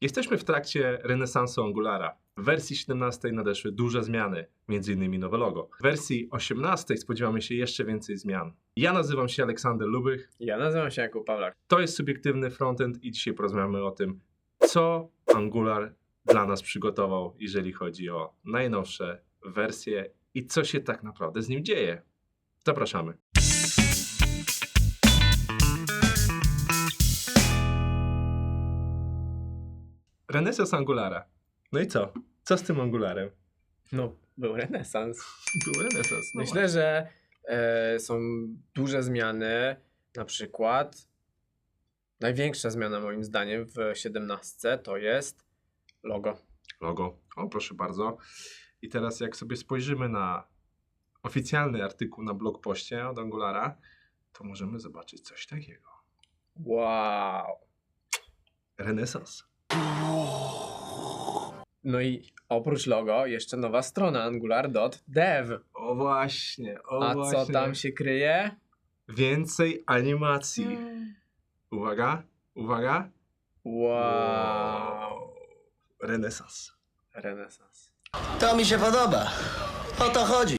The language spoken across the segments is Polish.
Jesteśmy w trakcie renesansu Angulara. W wersji 17 nadeszły duże zmiany, m.in. nowe logo. W wersji 18 spodziewamy się jeszcze więcej zmian. Ja nazywam się Aleksander Lubych, Ja nazywam się Jakub Pawlak. to jest subiektywny frontend i dzisiaj porozmawiamy o tym, co Angular dla nas przygotował, jeżeli chodzi o najnowsze wersje i co się tak naprawdę z nim dzieje. Zapraszamy. Renesans Angulara. No i co? Co z tym Angularem? No, był renesans. Był renesans. No Myślę, że e, są duże zmiany. Na przykład największa zmiana moim zdaniem w 17 to jest logo. logo. O, proszę bardzo. I teraz jak sobie spojrzymy na oficjalny artykuł na blogpoście od Angulara, to możemy zobaczyć coś takiego. Wow. Renesans. No i oprócz logo jeszcze nowa strona angular.dev. O właśnie, o A właśnie. co tam się kryje? Więcej animacji. Uwaga, uwaga. Wow. Renesans. Renesans. To mi się podoba. O to chodzi.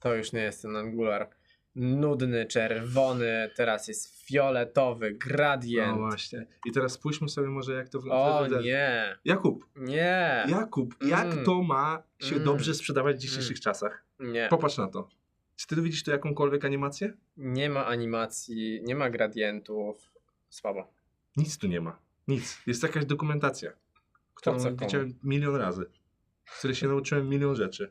To już nie jest ten Angular nudny, czerwony, teraz jest fioletowy, No gradient. właśnie. I teraz spójrzmy sobie może jak to o wygląda. nie, Jakub, nie, Jakub, jak Mm. to ma się Mm. dobrze sprzedawać w dzisiejszych czasach? nie. Popatrz na to. Czy ty widzisz tu jakąkolwiek animację? Nie ma animacji, nie ma gradientów. Słabo. Nic tu nie ma. Nic. Jest jakaś dokumentacja, którą co widziałem milion razy, z której się nauczyłem milion rzeczy.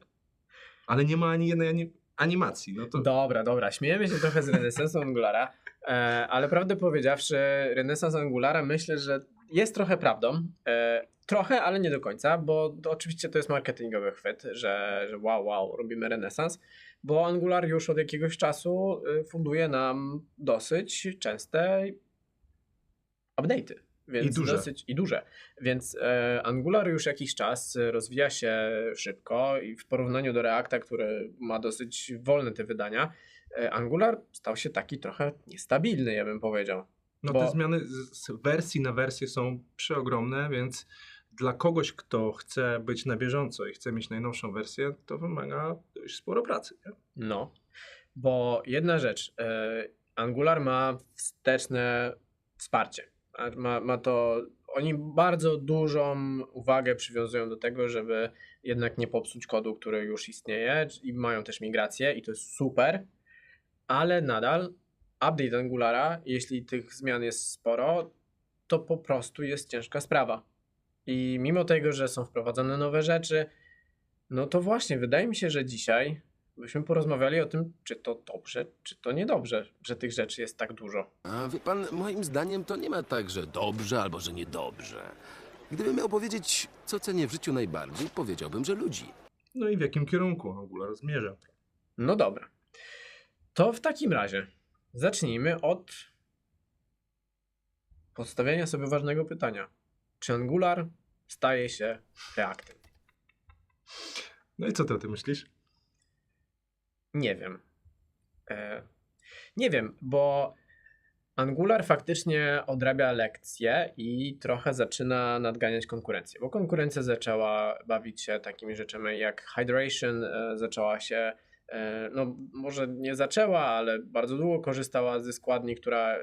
Ale nie ma ani jednej ani animacji. No to Dobra, dobra, śmiejemy się trochę z renesansu Angulara, e, ale prawdę powiedziawszy, renesans Angulara myślę, że jest trochę prawdą. E, trochę, ale nie do końca, bo to, oczywiście to jest marketingowy chwyt, że, że wow, wow, robimy renesans, bo Angular już od jakiegoś czasu y, funduje nam dosyć częste update'y. Więc I duże. Dosyć, I duże. Więc e, Angular już jakiś czas rozwija się szybko i w porównaniu do Reacta, który ma dosyć wolne te wydania, e, Angular stał się taki trochę niestabilny, ja bym powiedział. no bo- te zmiany z z wersji na wersję są przeogromne, więc dla kogoś, kto chce być na bieżąco i chce mieć najnowszą wersję, to wymaga dość sporo pracy. Nie? No, bo jedna rzecz, e, Angular ma wsteczne wsparcie. Ma, ma to, oni bardzo dużą uwagę przywiązują do tego, żeby jednak nie popsuć kodu, który już istnieje i mają też migrację i to jest super, ale nadal update Angulara, jeśli tych zmian jest sporo, to po prostu jest ciężka sprawa. I mimo tego, że są wprowadzane nowe rzeczy, no to właśnie, wydaje mi się, że dzisiaj byśmy porozmawiali o tym, czy to dobrze, czy to niedobrze, że tych rzeczy jest tak dużo. A wie pan, moim zdaniem to nie ma tak, że dobrze albo że niedobrze. Gdybym miał powiedzieć, co cenię w życiu najbardziej, powiedziałbym, że ludzi. No i w jakim kierunku Angular zmierza? No dobra. To w takim razie zacznijmy od postawienia sobie ważnego pytania. Czy Angular staje się Reactem? No i co ty o tym myślisz? Nie wiem. E, nie wiem, bo Angular faktycznie odrabia lekcje i trochę zaczyna nadganiać konkurencję, bo konkurencja zaczęła bawić się takimi rzeczami jak hydration, e, zaczęła się, e, no może nie zaczęła, ale bardzo długo korzystała ze składni, która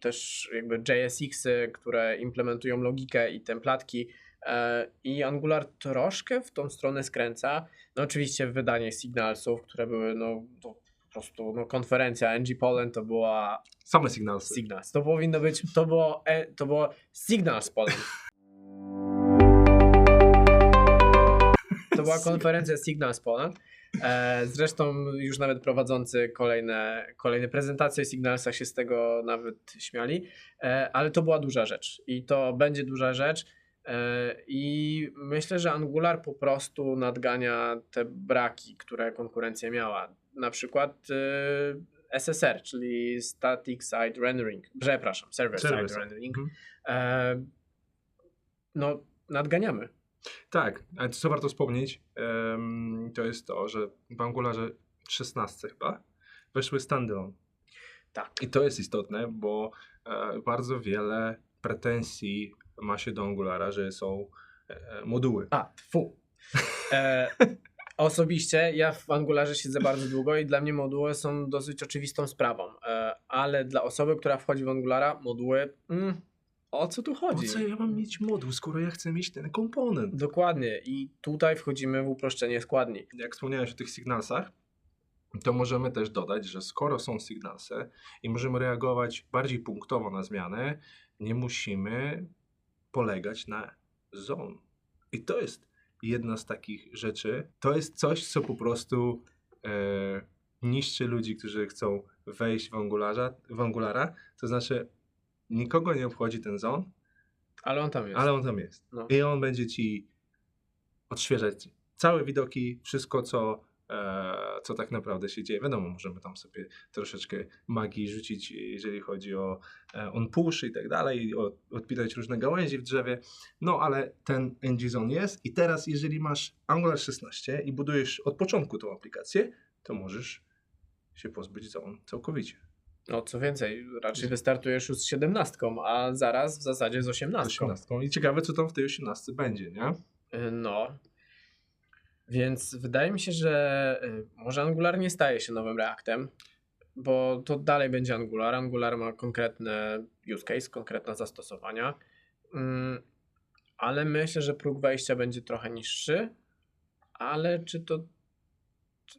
też jakby JSX-y, które implementują logikę i templatki i Angular troszkę w tą stronę skręca. No oczywiście wydanie Signalsów, które były no po prostu no, konferencja NG Poland to była Same sygnalsy. Signals. To powinno być, to było, e, to było Signals Poland. To była konferencja Signals Poland. E, zresztą już nawet prowadzący kolejne, kolejne prezentacje Signalsa się z tego nawet śmiali, e, ale to była duża rzecz i to będzie duża rzecz. E, I myślę, że Angular po prostu nadgania te braki, które konkurencja miała. Na przykład e, SSR, czyli Static Site Rendering. Przepraszam, Server Server Side side. Rendering. Mhm. E, no, nadganiamy. Tak, ale co warto wspomnieć, to jest to, że w Angularze 16 chyba weszły standalone. Tak. I to jest istotne, bo e, bardzo wiele pretensji ma się do Angulara, że są e, moduły. A, fu. E, osobiście ja w Angularze siedzę bardzo długo i dla mnie moduły są dosyć oczywistą sprawą, e, ale dla osoby, która wchodzi w Angulara, moduły, mm, o co tu Po chodzi? co ja mam mieć moduł, skoro ja chcę mieć ten komponent? Dokładnie i tutaj wchodzimy w uproszczenie składni. Jak wspomniałeś o tych signalsach, to możemy też dodać, że skoro są signalsy i możemy reagować bardziej punktowo na zmiany, nie musimy polegać na zone. I to jest jedna z takich rzeczy. To jest coś, co po prostu e, niszczy ludzi, którzy chcą wejść w, Angularza, w Angulara. To znaczy, nikogo nie obchodzi ten zone, Ale on tam jest. ale on tam jest. No. I on będzie ci odświeżać całe widoki, wszystko, co, co tak naprawdę się dzieje. Wiadomo, możemy tam sobie troszeczkę magii rzucić, jeżeli chodzi o e, on push i tak dalej, o, różne gałęzie w drzewie. No, ale ten NG Zone jest i teraz, jeżeli masz Angular 16 i budujesz od początku tą aplikację, to możesz się pozbyć zone całkowicie. No co więcej, raczej wystartujesz już z 17, a zaraz w zasadzie z 18. 18. I ciekawe, co tam w tej 18 będzie, nie? No. Więc wydaje mi się, że y, może Angular nie staje się nowym Reactem, bo to dalej będzie Angular. Angular ma konkretne use case, konkretne zastosowania, Mm, ale myślę, że próg wejścia będzie trochę niższy, ale czy to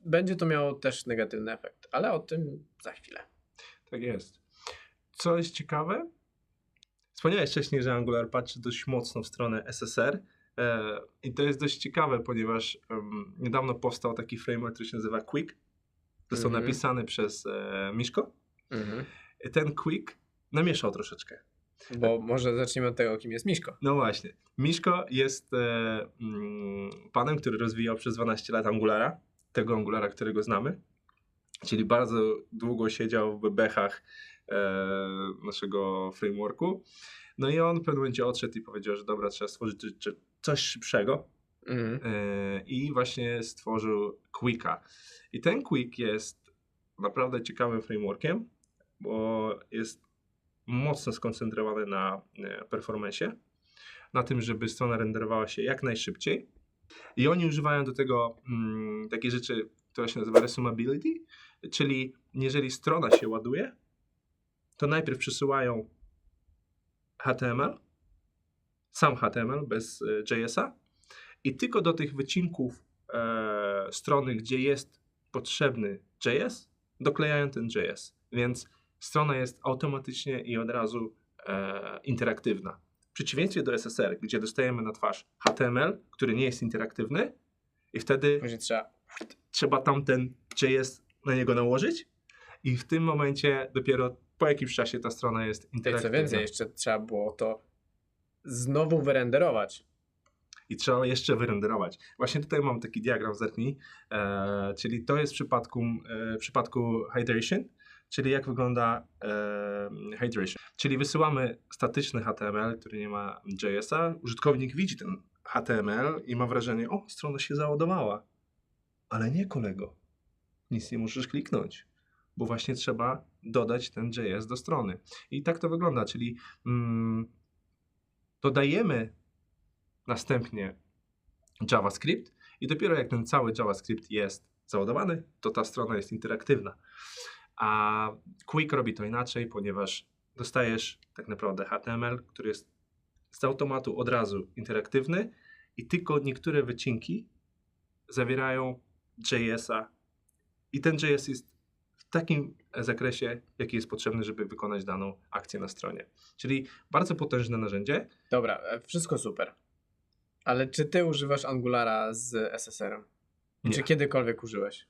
będzie to miało też negatywny efekt, ale o tym za chwilę. Tak jest. Co jest ciekawe, wspomniałeś wcześniej, że Angular patrzy dość mocno w stronę SSR i to jest dość ciekawe, ponieważ niedawno powstał taki framework, który się nazywa Quick. Został Mhm. napisany przez e, Miszko. I ten Quick namieszał troszeczkę. Bo może zacznijmy od tego, kim jest Miszko. No właśnie. Miszko jest e, mm, panem, który rozwijał przez 12 lat Angulara, tego Angulara, którego znamy. Czyli bardzo długo siedział w bebechach e, naszego frameworku. No i on w pewnym momencie odszedł i powiedział, że dobra, trzeba stworzyć coś- szybszego. E, I właśnie stworzył Quicka. I ten Quick jest naprawdę ciekawym frameworkiem, bo jest mocno skoncentrowany na e, performance, na tym, żeby strona renderowała się jak najszybciej. I oni używają do tego mm, takiej rzeczy, która się nazywa resumability, czyli jeżeli strona się ładuje, to najpierw przesyłają HTML, sam HTML bez e, JS-a, i tylko do tych wycinków e, strony, gdzie jest potrzebny JS, doklejają ten JS. Więc strona jest automatycznie i od razu e, interaktywna. W przeciwieństwie do SSR, gdzie dostajemy na twarz HTML, który nie jest interaktywny, i wtedy trzeba trzeba tamten JS na niego nałożyć, i w tym momencie dopiero po jakimś czasie ta strona jest I interaktywna. co więcej, jeszcze trzeba było to znowu wyrenderować. i trzeba jeszcze wyrenderować. Właśnie tutaj mam taki diagram, zerknij, e, czyli to jest w przypadku, e, w przypadku hydration, czyli jak wygląda e, hydration. Czyli wysyłamy statyczny HTML, który nie ma JS-a, użytkownik widzi ten HTML i ma wrażenie, o, strona się załadowała. Ale nie kolego, nic nie możesz kliknąć, bo właśnie trzeba dodać ten JS do strony. I tak to wygląda, czyli mm, dodajemy następnie JavaScript i dopiero jak ten cały JavaScript jest załadowany, to ta strona jest interaktywna. A Quick robi to inaczej, ponieważ dostajesz tak naprawdę HTML, który jest z automatu od razu interaktywny i tylko niektóre wycinki zawierają JS-a i ten JS jest w takim zakresie, jaki jest potrzebny, żeby wykonać daną akcję na stronie. Czyli bardzo potężne narzędzie, Dobra, e, wszystko super. Ale czy ty używasz Angulara z SSR-em? Nie. Czy kiedykolwiek użyłeś?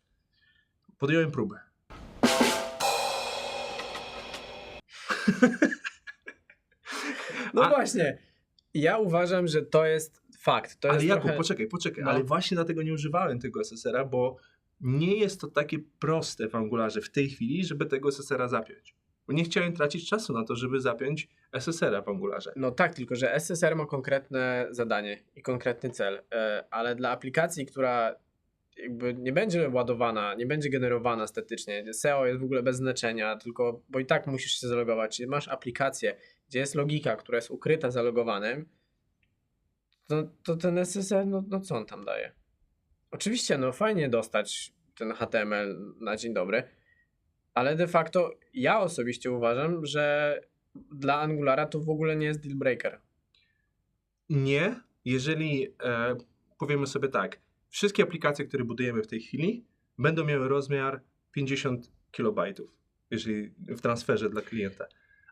podjąłem próbę. No A- właśnie. Ja uważam, że to jest fakt. To ale jest Jakub, trochę... poczekaj, poczekaj, No. ale właśnie dlatego nie używałem tego SSR-a, bo nie jest to takie proste w Angularze w tej chwili, żeby tego SSR-a zapiąć. Bo nie chciałem tracić czasu na to, żeby zapiąć SSR-a w Angularze. No tak, tylko że SSR ma konkretne zadanie i konkretny cel, e, ale dla aplikacji, która jakby nie będzie ładowana, nie będzie generowana statycznie, SEO jest w ogóle bez znaczenia, tylko bo i tak musisz się zalogować. Masz aplikację, gdzie jest logika, która jest ukryta za logowanym, to, to ten SSR, no, no co on tam daje? Oczywiście, no fajnie dostać ten HTML na dzień dobry, ale de facto ja osobiście uważam, że dla Angulara to w ogóle nie jest deal breaker. Nie, jeżeli e, powiemy sobie tak, wszystkie aplikacje, które budujemy w tej chwili, będą miały rozmiar 50 kilobajtów, jeżeli w transferze dla klienta.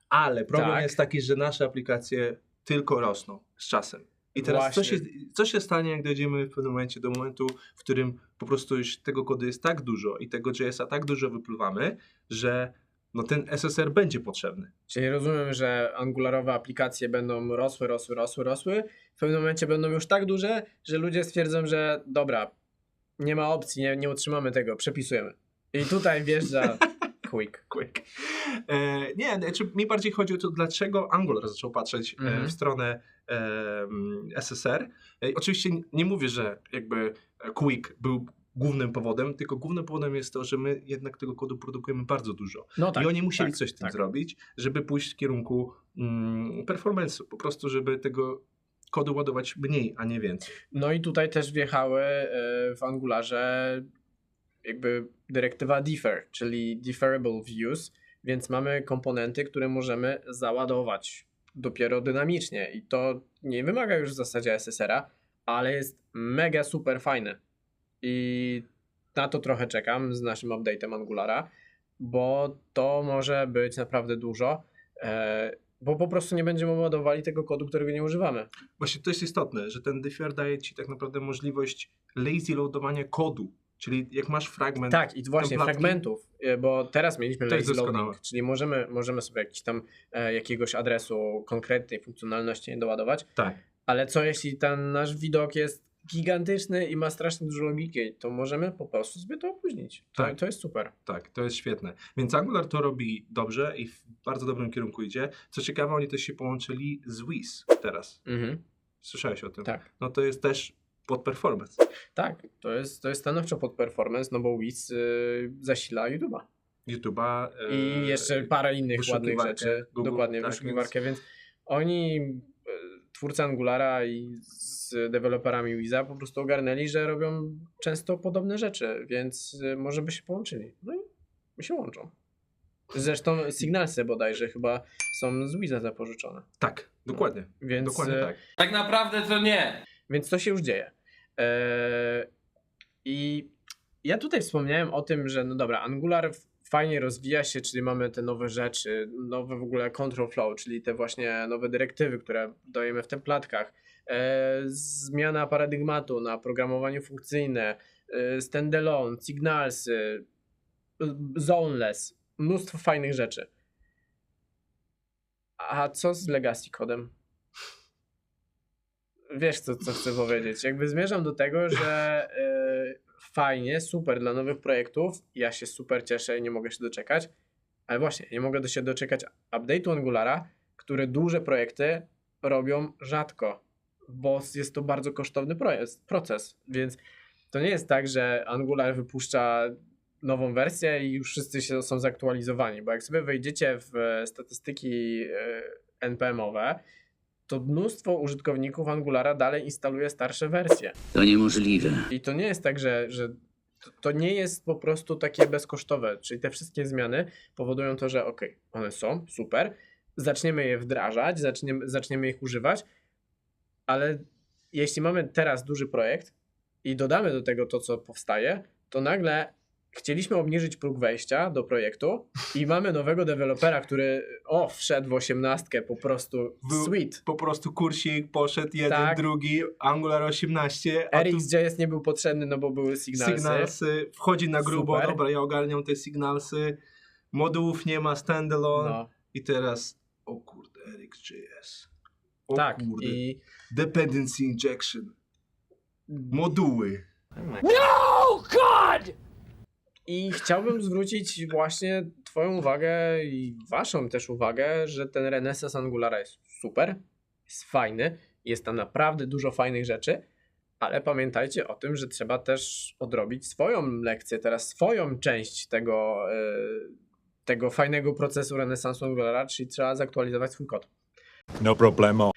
Ale problem Tak. jest taki, że nasze aplikacje tylko rosną z czasem. I teraz co się, co się stanie, jak dojdziemy w pewnym momencie do momentu, w którym po prostu już tego kodu jest tak dużo i tego JS-a tak dużo wypływamy, że no ten SSR będzie potrzebny. Czyli rozumiem, że angularowe aplikacje będą rosły, rosły, rosły, rosły. W pewnym momencie będą już tak duże, że ludzie stwierdzą, że dobra, nie ma opcji, nie, nie utrzymamy tego, przepisujemy. I tutaj wjeżdża Quick. Quick. E, nie, znaczy mi bardziej chodzi o to, dlaczego Angular zaczął patrzeć e, Mhm. w stronę e, mm, SSR. E, oczywiście nie- mówię, że jakby Quick był głównym powodem, tylko głównym powodem jest to, że my jednak tego kodu produkujemy bardzo dużo. No tak. I oni musieli tak, coś z tym tak. zrobić, żeby pójść w kierunku mm, performance'u, po prostu żeby tego kodu ładować mniej, a nie więcej. No i tutaj też wjechały e, w Angularze jakby dyrektywa defer, czyli deferrable views, więc mamy komponenty, które możemy załadować dopiero dynamicznie i to nie wymaga już w zasadzie SSR-a, ale jest mega super fajne. I na to trochę czekam z naszym update'em Angulara, bo to może być naprawdę dużo, e, bo po prostu nie będziemy ładowali tego kodu, którego nie używamy. Właśnie to jest istotne, że ten defer daje ci tak naprawdę możliwość lazy loadowania kodu, czyli jak masz fragment, Tak, i właśnie templatki. fragmentów, e, bo teraz mieliśmy lazy loading, czyli możemy, możemy sobie jakiś tam e, jakiegoś adresu konkretnej funkcjonalności nie doładować, tak, ale co jeśli ten nasz widok jest gigantyczny i ma strasznie dużo logiki, to możemy po prostu sobie to opóźnić. To, Tak. to jest super. Tak, to jest świetne. Więc Angular to robi dobrze i w bardzo dobrym kierunku idzie. Co ciekawe, oni też się połączyli z Wiz teraz. Mhm. Słyszałeś o tym? Tak. No to jest też pod performance. Tak, to jest, to jest stanowczo pod performance, no bo Wiz y, zasila YouTube'a. YouTube'a. e, I jeszcze parę innych ładnych rzeczy. Google, Dokładnie, tak, wyszukiwarkę, więc... oni, e, twórcy Angulara i z deweloperami Wiza po prostu ogarnęli, że robią często podobne rzeczy, więc e, może by się połączyli. No i się łączą. Zresztą Signalsy bodajże chyba są z Wiza zapożyczone. Tak, dokładnie. Więc, Dokładnie e, tak. Tak naprawdę to nie. Więc to się już dzieje. Eee, I ja tutaj wspomniałem o tym, że no dobra, Angular fajnie rozwija się, czyli mamy te nowe rzeczy, nowe w ogóle control flow, czyli te właśnie nowe dyrektywy, które dajemy w templatkach, eee, zmiana paradygmatu na programowanie funkcyjne, eee, standalone, signalsy, zoneless, mnóstwo fajnych rzeczy. A co z legacy kodem? Wiesz, co, co chcę powiedzieć. Jakby zmierzam do tego, że y, fajnie, super dla nowych projektów. Ja się super cieszę i nie mogę się doczekać. Ale właśnie, nie mogę się doczekać update'u Angulara, które duże projekty robią rzadko, bo jest to bardzo kosztowny proces, proces. Więc to nie jest tak, że Angular wypuszcza nową wersję i już wszyscy się, są zaktualizowani, bo jak sobie wejdziecie w e, statystyki e, NPM-owe, to mnóstwo użytkowników Angulara dalej instaluje starsze wersje. To niemożliwe. I to nie jest tak, że, że to- nie jest po prostu takie bezkosztowe. Czyli te wszystkie zmiany powodują to, że ok, one są, super, zaczniemy je wdrażać, zaczniemy, zaczniemy ich używać, ale jeśli mamy teraz duży projekt i dodamy do tego to, co powstaje, to nagle chcieliśmy obniżyć próg wejścia do projektu i mamy nowego dewelopera, który o, wszedł w osiemnastkę, po prostu Był- sweet. Po prostu kursik poszedł jeden, Tak. drugi, Angular 18, a tu RxJS nie był potrzebny, no bo były signalsy. signalsy, wchodzi na grubo, Super. dobra, ja ogarniam te signalsy, modułów nie ma, standalone No, i teraz, o kurde, RxJS. O tak. kurde, I dependency injection, moduły. I chciałbym zwrócić właśnie Twoją uwagę i Waszą też uwagę, że ten renesans Angulara jest super, jest fajny, jest tam naprawdę dużo fajnych rzeczy, ale pamiętajcie o tym, że trzeba też odrobić swoją lekcję, teraz swoją część tego, e, tego fajnego procesu renesansu Angulara, czyli trzeba zaktualizować swój kod. No problemo.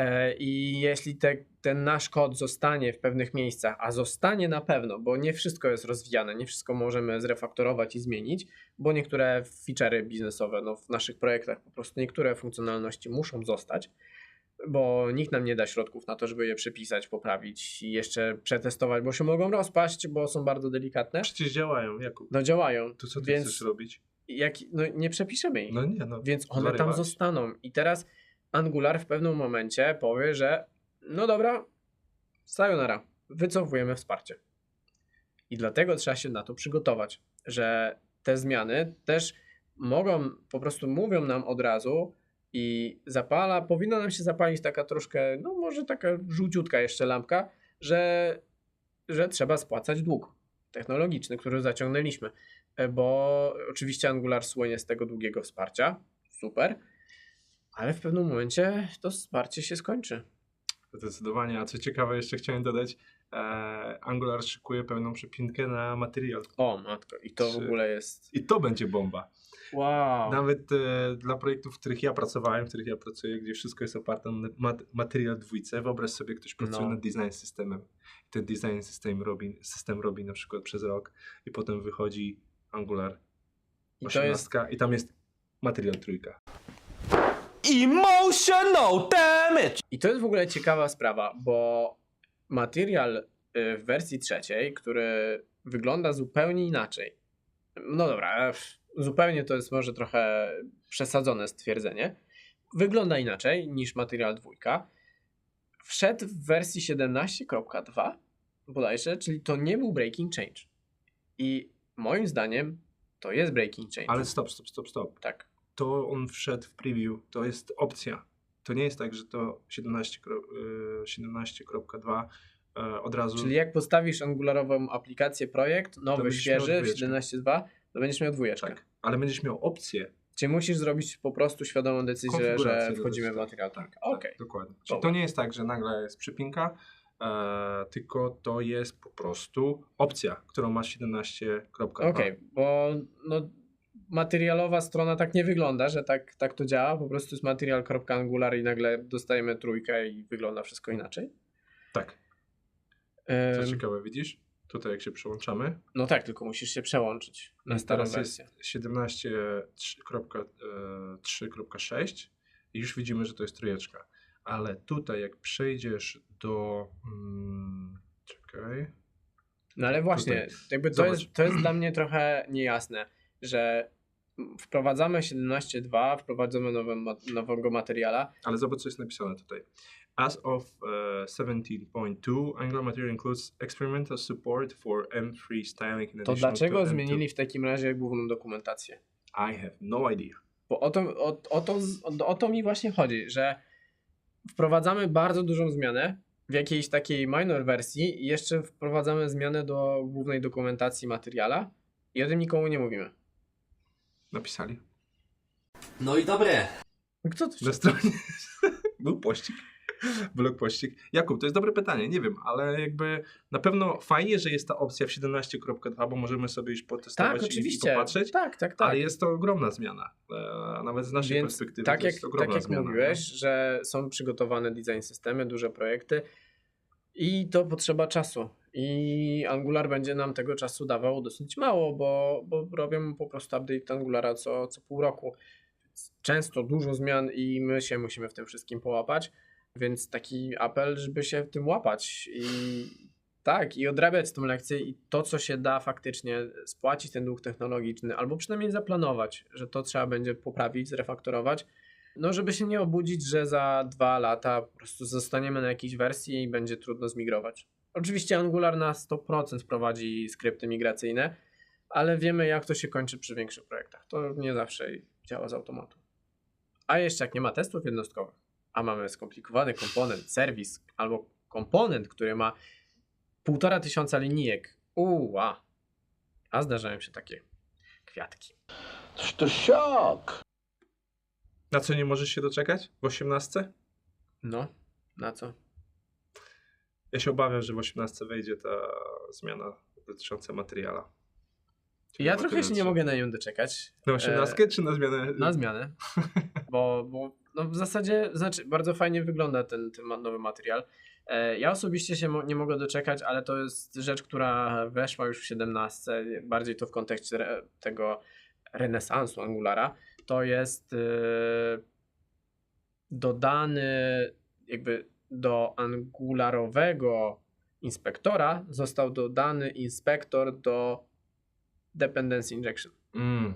E, I jeśli te, ten nasz kod zostanie w pewnych miejscach, a zostanie na pewno, bo nie wszystko jest rozwijane, nie wszystko możemy zrefaktorować i zmienić, bo niektóre feature'y biznesowe no, w naszych projektach po prostu niektóre funkcjonalności muszą zostać, bo nikt nam nie da środków na to, żeby je przepisać, poprawić i jeszcze przetestować, bo się mogą rozpaść, bo są bardzo delikatne. Przecież działają, Jakub. No działają, To co ty więc chcesz robić? jak, no, nie przepiszemy ich. No nie, no. Więc one tam zostaną. I teraz Angular w pewnym momencie powie, że no dobra, sayonara, wycofujemy wsparcie. I dlatego trzeba się na to przygotować, że te zmiany też mogą, po prostu mówią nam od razu i zapala, powinna nam się zapalić taka troszkę, no może taka żółciutka jeszcze lampka, że, że trzeba spłacać dług technologiczny, który zaciągnęliśmy. E, Bo oczywiście Angular słynie z tego długiego wsparcia, super, ale w pewnym momencie to wsparcie się skończy. Zdecydowanie. A co ciekawe, jeszcze chciałem dodać, e, Angular szykuje pełną przepinkę na materiał. O matko, i to w ogóle jest... I to będzie bomba. Wow. Nawet e, dla projektów, w których ja pracowałem, w których ja pracuję, gdzie wszystko jest oparte na mat- materiał dwójce, wyobraź sobie, ktoś pracuje No. nad design systemem. I ten design system robi, system robi na przykład przez rok i potem wychodzi Angular I to jest 18 i tam jest materiał trójka. Emotional damage! I to jest w ogóle ciekawa sprawa, bo materiał y, w wersji trzeciej, który wygląda zupełnie inaczej. No dobra, e, zupełnie to jest może trochę przesadzone stwierdzenie. Wygląda inaczej niż materiał dwójka. Wszedł w wersji 17.2 bodajże, czyli to nie był breaking change. I moim zdaniem to jest breaking change. Ale stop, stop, stop, stop. tak. To on wszedł w preview, to jest opcja. To nie jest tak, że to 17 kro- y, 17.2 e, od razu. Czyli jak postawisz angularową aplikację, projekt, nowy, świeży, w dwójeczkę. 17.2, to będziesz miał dwójeczkę. tak, ale będziesz miał opcję Czyli musisz zrobić po prostu świadomą decyzję, że wchodzimy w materiał. tak, Tak, okej. Tak, dokładnie. Czyli to nie jest tak, że nagle jest przypinka, e, tylko to jest po prostu opcja, którą masz 17.2. Okej, bo no, materialowa strona tak nie wygląda, że tak, tak to działa. Po prostu jest material.angular i nagle dostajemy trójkę i wygląda wszystko inaczej. Tak, co ciekawe, widzisz? Tutaj jak się przełączamy, no tak, tylko musisz się przełączyć na starą teraz jest wersję. 17.3.6 i już widzimy, że to jest trójeczka. Ale tutaj jak przejdziesz do... Mm, czekaj... No ale właśnie, Tutaj. jakby to Zobacz. jest, to jest dla mnie trochę niejasne, że wprowadzamy 17.2, wprowadzamy nowe, nowego materiala, Ale zobacz, co jest napisane tutaj. As of uh, 17.2, Angular Material includes experimental support for M3 styling in to dlaczego to M2. zmienili w takim razie główną dokumentację? I have no idea. Bo o to, o, o, to, o, o to mi właśnie chodzi, że wprowadzamy bardzo dużą zmianę w jakiejś takiej minor wersji i jeszcze wprowadzamy zmianę do głównej dokumentacji materiala i o tym nikomu nie mówimy. Napisali. No i dobre. Kto to Na stronie był pościg. Blog pościg. Jakub, to jest dobre pytanie, nie wiem, ale jakby na pewno fajnie, że jest ta opcja w 17.2, bo możemy sobie już potestować Tak, i- popatrzeć, Tak, tak, tak. ale jest to ogromna zmiana. E, nawet z naszej Więc perspektywy tak to jak, jest ogromna tak jak zmiana. mówiłeś, no. że są przygotowane design systemy, duże projekty i to potrzeba czasu. I Angular będzie nam tego czasu dawał dosyć mało, bo, bo robią po prostu update Angulara co, co pół roku. Często dużo zmian i my się musimy w tym wszystkim połapać, więc taki apel, żeby się w tym łapać i tak, i odrabiać tą lekcję i to, co się da faktycznie spłacić ten dług technologiczny, albo przynajmniej zaplanować, że to trzeba będzie poprawić, zrefaktorować, no żeby się nie obudzić, że za dwa lata po prostu zostaniemy na jakiejś wersji i będzie trudno zmigrować. Oczywiście Angular na 100% prowadzi skrypty migracyjne, ale wiemy jak to się kończy przy większych projektach. To nie zawsze działa z automatu. A jeszcze jak nie ma testów jednostkowych, a mamy skomplikowany komponent, serwis albo komponent, który ma półtora tysiąca linijek, uła, a zdarzają się takie kwiatki. To szok! Na co nie możesz się doczekać? W 18? No, na co? Ja się obawiam, że w 18 wejdzie ta zmiana dotycząca materiala. Ja Chyba trochę się nie mogę na nią doczekać. Na osiemnastkę czy na zmianę? E, Na zmianę. Bo, bo no w zasadzie, znaczy bardzo fajnie wygląda ten, ten nowy materiał. E, Ja osobiście się mo- nie mogę doczekać, ale to jest rzecz, która weszła już w 17, bardziej to w kontekście re, tego renesansu Angulara. To jest e, dodany jakby do angularowego inspektora został dodany inspektor do dependency injection. Mm.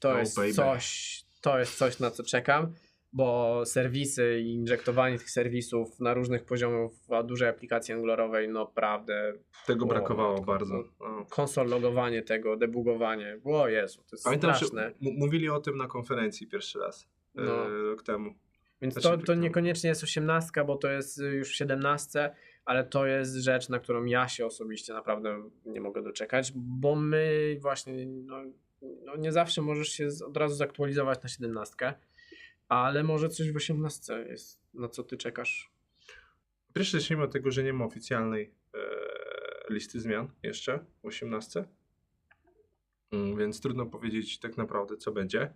To Oh, jest baby. coś, to jest coś, na co czekam, bo serwisy i injektowanie tych serwisów na różnych poziomach w dużej aplikacji angularowej, no naprawdę, Tego brakowało matko. bardzo. No. konsol logowanie tego, debugowanie, o Jezu, to jest Pamiętam, straszne. mówili o tym na konferencji pierwszy raz No. e, rok temu. Więc to, to niekoniecznie jest osiemnastka, bo to jest już w 17, ale to jest rzecz, na którą ja się osobiście naprawdę nie mogę doczekać, bo my właśnie no, no nie zawsze możesz się od razu zaktualizować na 17, ale może coś w 18 jest, na co ty czekasz. Pierwszy zacznijmy od tego, że nie ma oficjalnej e, listy zmian jeszcze w 18. Mm, Więc trudno powiedzieć tak naprawdę, co będzie.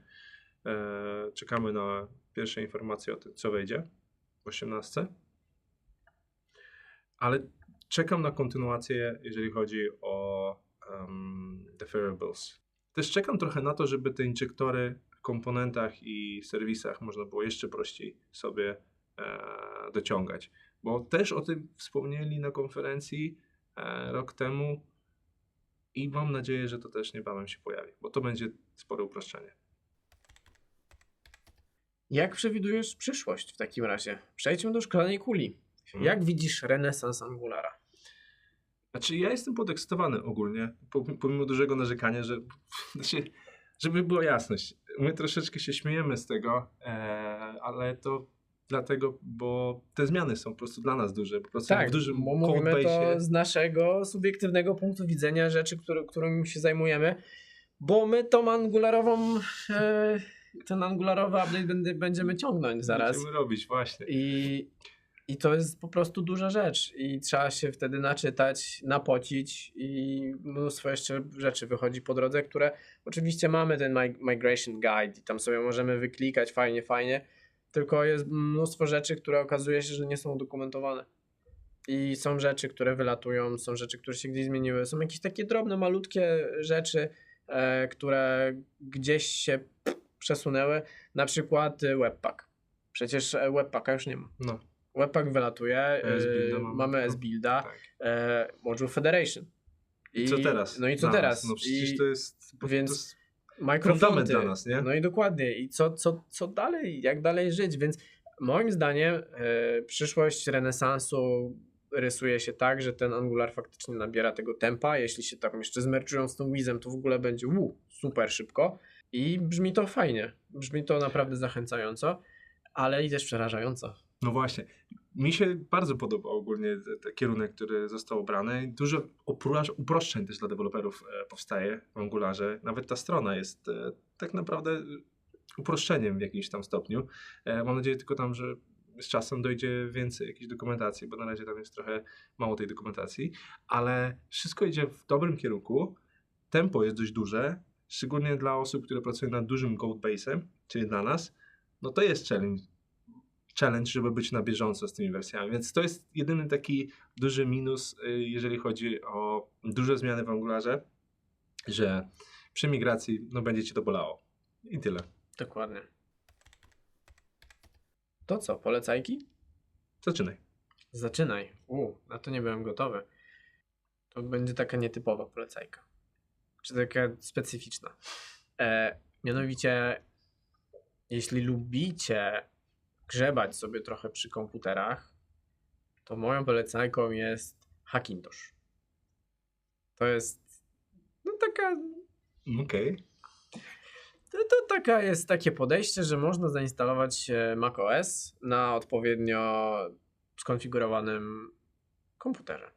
E, czekamy na pierwsze informacje o tym, co wejdzie w 18. Ale czekam na kontynuację, jeżeli chodzi o um. Też czekam trochę na to, żeby te injektory w komponentach i serwisach można było jeszcze prościej sobie e, dociągać. Bo też o tym wspomnieli na konferencji e, rok temu i mam nadzieję, że to też niebawem się pojawi, bo to będzie spore uproszczenie. Jak przewidujesz przyszłość w takim razie? Przejdźmy do szklanej kuli. Mhm. Jak widzisz renesans Angulara? Znaczy, ja jestem podekscytowany ogólnie, po- pomimo dużego narzekania, że znaczy, żeby była jasność, my troszeczkę się śmiejemy z tego, e, ale to dlatego, bo te zmiany są po prostu dla nas duże, po prostu Tak, w dużym bo mówimy to z naszego subiektywnego punktu widzenia rzeczy, który, którymi się zajmujemy, bo my tą angularową, e, ten angularowy update będę, będziemy ciągnąć zaraz Będziemy robić, właśnie. i, i to jest po prostu duża rzecz i trzeba się wtedy naczytać, napocić i mnóstwo jeszcze rzeczy wychodzi po drodze, które oczywiście mamy ten mig- migration guide i tam sobie możemy wyklikać fajnie, fajnie, tylko jest mnóstwo rzeczy, które okazuje się, że nie są udokumentowane. I są rzeczy, które wylatują, są rzeczy, które się gdzieś zmieniły, są jakieś takie drobne, malutkie rzeczy, e, które gdzieś się przesunęły, na przykład e, Webpack. Przecież e, Webpacka już nie ma. No, Webpack wylatuje, e, mamy. mamy S-Builda, tak. e, Module Federation. I co teraz? No i co teraz? Nas? No przecież I to jest... więc to jest fundament dla nas, nie? No i dokładnie. I co, co, co dalej? Jak dalej żyć? Więc moim zdaniem e, przyszłość renesansu rysuje się tak, że ten Angular faktycznie nabiera tego tempa. Jeśli się tam jeszcze zmerczują z tym Wizem, to w ogóle będzie uu, super szybko. I brzmi to fajnie. Brzmi to naprawdę zachęcająco, ale i też przerażająco. No właśnie. Mi się bardzo podoba ogólnie te- ten kierunek, który został obrany. Dużo uproszczeń też dla deweloperów e, powstaje w Angularze. Nawet ta strona jest e, tak naprawdę uproszczeniem w jakimś tam stopniu. E, Mam nadzieję tylko tam, że z czasem dojdzie więcej jakiejś dokumentacji, bo na razie tam jest trochę mało tej dokumentacji, ale wszystko idzie w dobrym kierunku. Tempo jest dość duże, szczególnie dla osób, które pracują nad dużym codebase'em, czyli dla nas. No to jest challenge challenge, żeby być na bieżąco z tymi wersjami. Więc to jest jedyny taki duży minus, y, jeżeli chodzi o duże zmiany w Angularze, że przy migracji no, będzie cię to bolało. I tyle. Dokładnie. To co, polecajki? Zaczynaj. Zaczynaj. U, na to nie byłem gotowy. To będzie taka nietypowa polecajka. Czy taka specyficzna. E, mianowicie, jeśli lubicie grzebać sobie trochę przy komputerach, to moją polecajką jest Hackintosh. To jest no taka Okej. to, to taka jest takie podejście, że można zainstalować e, macOS na odpowiednio skonfigurowanym komputerze.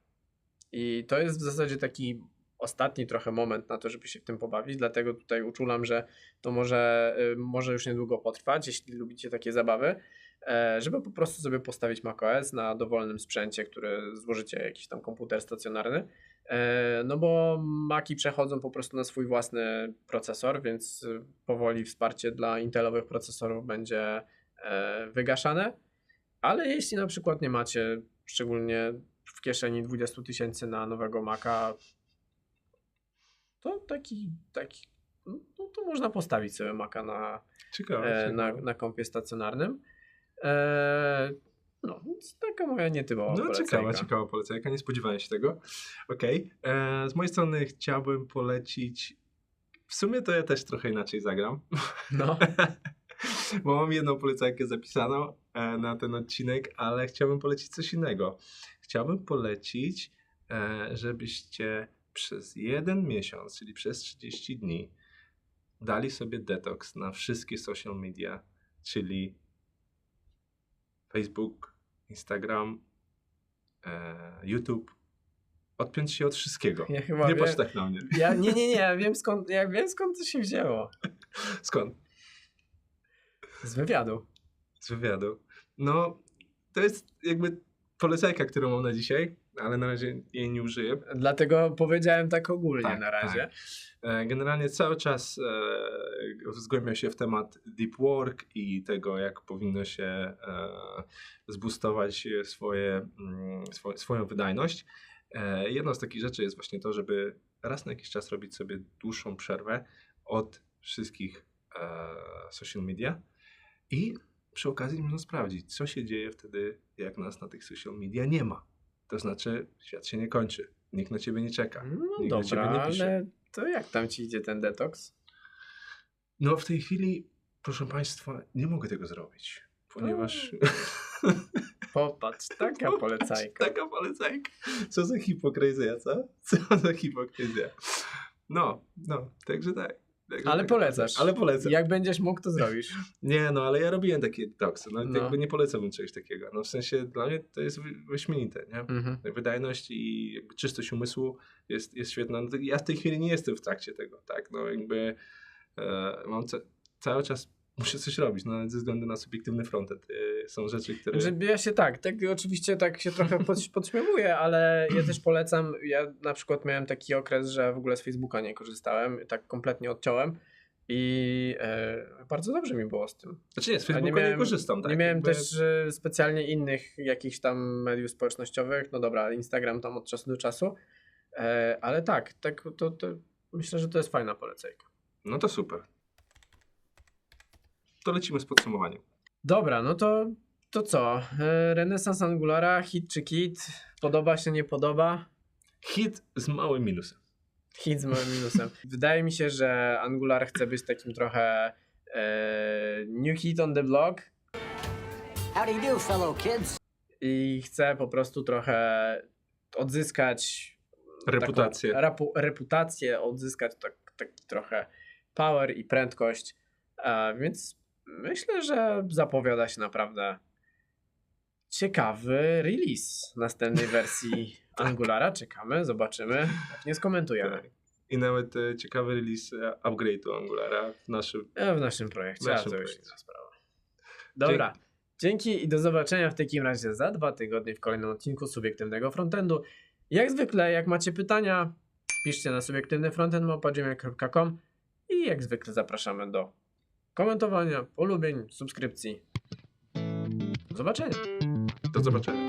I to jest w zasadzie taki ostatni trochę moment na to, żeby się w tym pobawić, dlatego tutaj uczulam, że to może, y, może już niedługo potrwać, jeśli lubicie takie zabawy. e, żeby po prostu sobie postawić macOS na dowolnym sprzęcie, który złożycie jakiś tam komputer stacjonarny. E, No bo Maki przechodzą po prostu na swój własny procesor, więc powoli wsparcie dla intelowych procesorów będzie e, wygaszane. Ale jeśli na przykład nie macie szczególnie w kieszeni 20 tysięcy na nowego Maca, to taki, taki no to można postawić sobie Maca na, Ciekawe. e, na, ciekawe. na kompie stacjonarnym. E, no, taka moja nietypowa No polecajka. ciekawa, ciekawa polecajka, nie spodziewałem się tego. Okej, e, z mojej strony chciałbym polecić, w sumie to ja też trochę inaczej zagram, No, bo mam jedną polecajkę zapisaną e, na ten odcinek, ale chciałbym polecić coś innego. Chciałbym polecić, e, żebyście przez jeden miesiąc, czyli przez 30 dni, dali sobie detoks na wszystkie social media, czyli Facebook, Instagram, e, YouTube. Odpiąć się od wszystkiego. ja chyba Nie patrz tak na mnie. ja, nie, nie, nie, ja wiem skąd, ja wiem skąd to się wzięło. Skąd? Z wywiadu. Z wywiadu. No, to jest jakby polecajka, którą mam na dzisiaj, ale na razie jej nie użyję. Dlatego powiedziałem tak ogólnie Tak, na razie. E, Generalnie cały czas e, zgłębiam się w temat deep work i tego, jak powinno się e, zboostować swoje, mm, swo, swoją wydajność. Jedną z takich rzeczy jest właśnie to, żeby raz na jakiś czas robić sobie dłuższą przerwę od wszystkich social media i przy okazji można sprawdzić, co się dzieje wtedy, jak nas na tych social media nie ma. To znaczy, świat się nie kończy, nikt na ciebie nie czeka. No Nikt do ciebie dobra, nie pisze. ale to jak tam ci idzie ten detoks? No w tej chwili, proszę Państwa, nie mogę tego zrobić, ponieważ... Popatrz, taka polecajka. Taka polecajka. Co za hipokryzja, co? Co za hipokryzja. No, no, także tak. Ale tak, polecasz. Ale polecam. Jak będziesz mógł, to zrobisz. Nie, no ale ja robiłem takie detoksy, no, No. jakby nie polecałbym czegoś takiego. No w sensie dla mnie to jest wy- wyśmienite, nie? Mhm. Wydajność i jakby czystość umysłu jest, jest świetna. No, ja w tej chwili nie jestem w trakcie tego, tak? No jakby e, mam ca- cały czas muszę coś robić, no ze względu na subiektywny frontend. E, są rzeczy, które... Znaczy, ja się tak, tak, oczywiście tak się trochę pod, podśmiewuję, ale ja też polecam, ja na przykład miałem taki okres, że w ogóle z Facebooka nie korzystałem, tak kompletnie odciąłem i e, bardzo dobrze mi było z tym. Znaczy nie, z Facebooka nie, miałem- korzystam, tak? nie miałem jakby- też e, specjalnie innych jakichś tam mediów społecznościowych, no dobra, Instagram tam od czasu do czasu, e, ale tak, tak to, to myślę, że to jest fajna polecajka. No to super. To lecimy z podsumowaniem. Dobra, no to, to co? E, Renesans Angulara, hit czy kit? Podoba się, nie podoba? Hit z małym minusem. Hit z małym minusem. Wydaje mi się, że Angular chce być takim trochę e, new hit on the block How do you do, fellow kids? i chce po prostu trochę odzyskać Reputację. Taką rapu, reputację, odzyskać tak, taki trochę power i prędkość. E, więc myślę, że zapowiada się naprawdę ciekawy release następnej wersji Angulara. Czekamy, zobaczymy. Nie skomentujemy. Tak. I nawet e, ciekawy release e, upgrade'u Angulara w naszym... E, W naszym projekcie, W naszym a projekcie. sprawa. Dobra. Dzięki i do zobaczenia w takim razie za dwa tygodnie w kolejnym odcinku Subiektywnego Frontendu. Jak zwykle, jak macie pytania, piszcie na subiektywnyfrontend.com i jak zwykle zapraszamy do komentowania, polubień, subskrypcji. Do zobaczenia. Do zobaczenia.